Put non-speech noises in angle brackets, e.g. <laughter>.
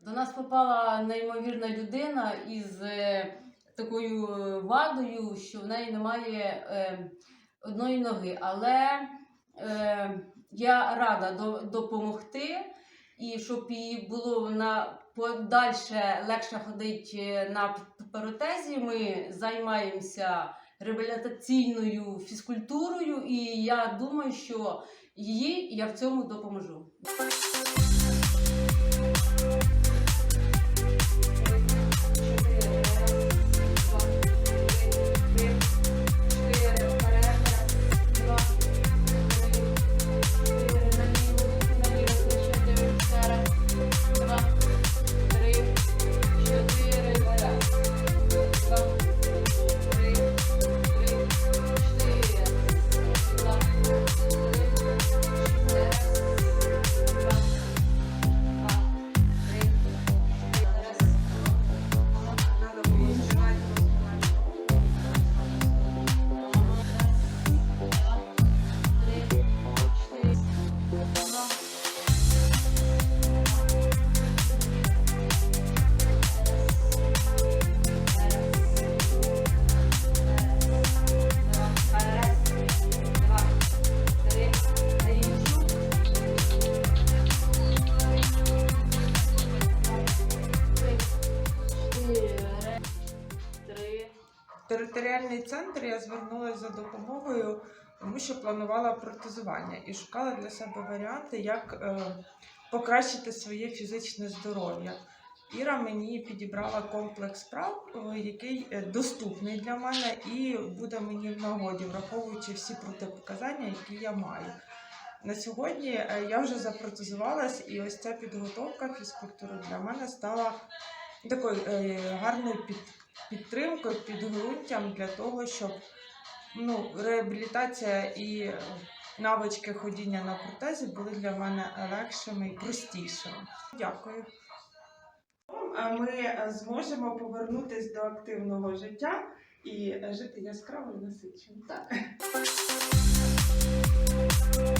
До нас попала неймовірна людина із е, такою е, вадою, що в неї немає е, одної ноги. Але я рада до, допомогти, і щоб їй було на подальше легше ходити на протезі, ми займаємося реабілітаційною фізкультурою, і я думаю, що їй я в цьому допоможу. Територіальний центр я звернулася за допомогою, тому що планувала протезування і шукала для себе варіанти, як е, покращити своє фізичне здоров'я. Іра мені підібрала комплекс справ, е, який е, доступний для мене і буде мені в нагоді, враховуючи всі протипоказання, які я маю. На сьогодні е, я вже запротезувалась, і ось ця підготовка фізкультури для мене стала такою гарною під, підтримкою, підґрунтям для того, щоб ну, реабілітація і навички ходіння на протезі були для мене легшими і простішими. Дякую. Ми зможемо повернутися до активного життя і жити яскраво і насичено. Так. <laughs>